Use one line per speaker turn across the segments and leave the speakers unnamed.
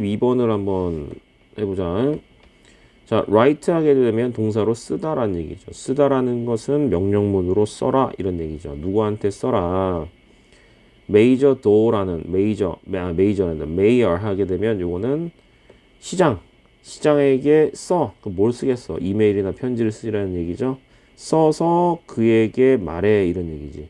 52번을 한번 해보자. 자, write 하게 되면 동사로 쓰다라는 얘기죠. 쓰다라는 것은 명령문으로 써라 이런 얘기죠. 누구한테 써라. 메이저 도라는 메이저 아, 메이저라는 메이어 하게 되면 요거는 시장 시장에게 써. 그 뭘 쓰겠어? 이메일이나 편지를 쓰라는 얘기죠. 써서 그에게 말해 이런 얘기지.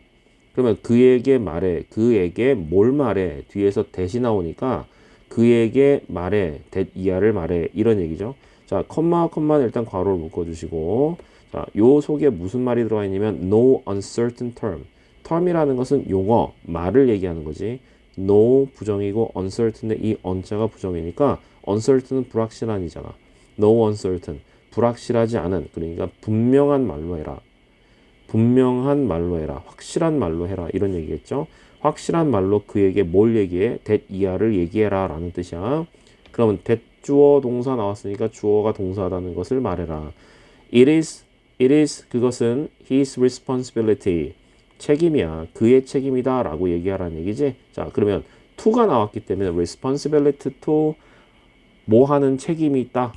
그러면 그에게 말해. 그에게 뭘 말해? 뒤에서 대시 나오니까 그에게 말해. 대 이하를 말해. 이런 얘기죠. 자, 컴마 컴마는 일단 괄호를 묶어 주시고 자, 요 속에 무슨 말이 들어가 있냐면 no uncertain term. term이라는 것은 용어, 말을 얘기하는 거지. no 부정이고 uncertain의 이 un자가 부정이니까 uncertain은 불확실한이잖아. no uncertain. 불확실하지 않은 그러니까 분명한 말로 해라. 분명한 말로 해라. 확실한 말로 해라. 이런 얘기겠죠. 확실한 말로 그에게 뭘 얘기해? that 이하를 얘기해라 라는 뜻이야. 그러면 that 주어 동사 나왔으니까 주어가 동사라는 것을 말해라. It is, it is 그것은 his responsibility. 책임이야. 그의 책임이다 라고 얘기하라는 얘기지. 자, 그러면 to가 나왔기 때문에 responsibility to 뭐 하는 책임이 있다.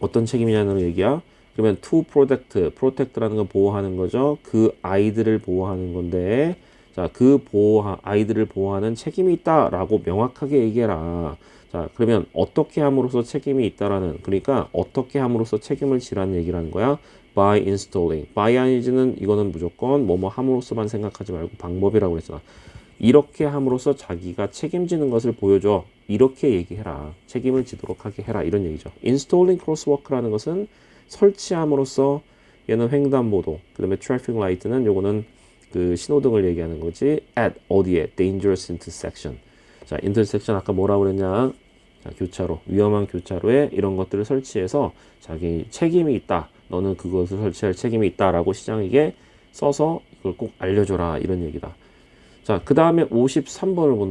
어떤 책임이냐는 얘기야. 그러면 to protect, protect라는 건 보호하는 거죠. 그 아이들을 보호하는 건데, 자, 그 보호 아이들을 보호하는 책임이 있다라고 명확하게 얘기해라. 자, 그러면 어떻게 함으로써 책임이 있다라는, 그러니까 어떻게 함으로써 책임을 지라는 얘기라는 거야. by installing. by 아니지는 이거는 무조건 뭐뭐 함으로써만 생각하지 말고 방법이라고 했잖아. 이렇게 함으로써 자기가 책임지는 것을 보여줘. 이렇게 얘기해라. 책임을 지도록 하게 해라. 이런 얘기죠. installing crosswalk라는 것은 설치함으로써 얘는 횡단보도, 그 다음에 traffic light는 요거는 그 신호등을 얘기하는 거지. at 어디에 dangerous intersection. 자, intersection 아까 뭐라고 그랬냐? 자, 교차로, 위험한 교차로에 이런 것들을 설치해서 자기 책임이 있다. 너는 그것을 설치할 책임이 있다라고 시장에게 써서 이걸 꼭 알려줘라. 이런 얘기다. 자, 그 다음에 53번을 본다.